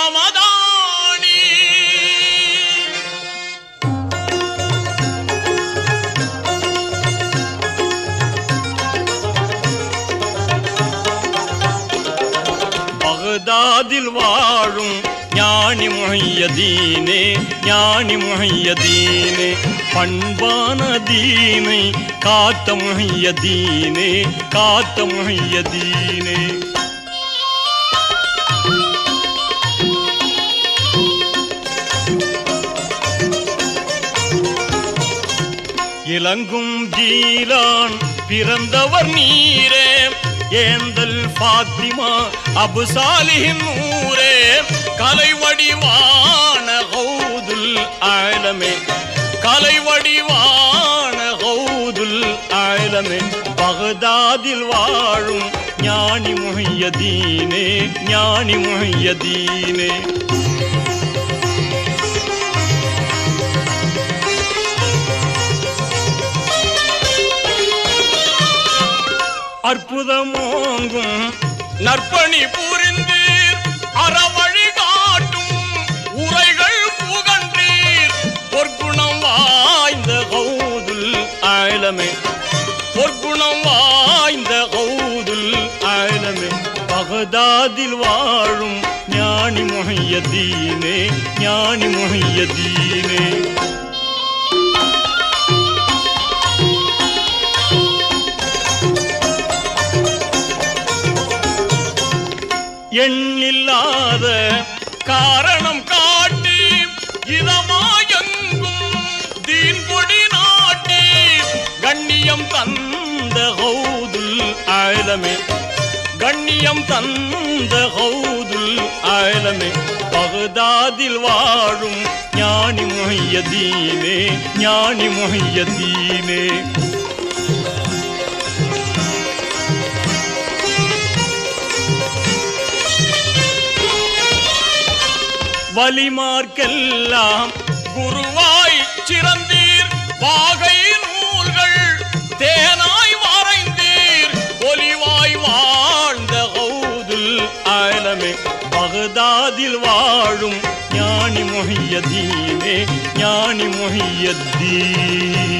கௌது சமதானி பகதாதில் வாழும் ஞானி முஹையதீனே ஞானி முஹையதீனே பண்பான தீனை காத்த முஹையதீனே காத்த முஹையதீனே. இளங்கும் ஜீலான் பிறந்தவர் நீரே. ஏந்தல் பாத்திமா அபுசாலியின் ஊரே. கலை வடிவான ஹவுதுல் ஆலமே கலை வடிவான ஹவுதுல் ஆலமே பகதாதில் வாழும் ஞானி முஹையதீனே ஞானி முஹையதீனே. அற்புதமோங்கும். நற்பணி புரிந்தீர் அறவழி காட்டும் உரைகள் புகன்றீர். பொற்குணம் வாய்ந்த கௌதுல் ஆலமே பொற்குணம் வாய்ந்த கௌதுல் ஆலமே பகதாதில் வாழும் ஞானி முகையதீனே ஞானி முகையதீனே எண்ணில்லாத காரணம் காட்டி இதமாயங்கும் தீன் கொடி நாட்டி கண்ணியம் தந்த ஹவுதுல் ஆயுதமே கண்ணியம் தந்த ஹவுதுல் ஆயுதமே பகுதாதில் வாழும் ஞானி மொய்யதீனே ஞானி மொய்யதீனே வலிமார்க்கெல்லாம் குருவாய் சிறந்தீர். வாகை நூல்கள் தேனாய் மறைந்தீர். ஒலிவாய் வாழ்ந்த கௌதுல் ஆலமே பகதாதில் வாழும் ஞானி மொஹியதீனே ஞானி முஹையத்தீன்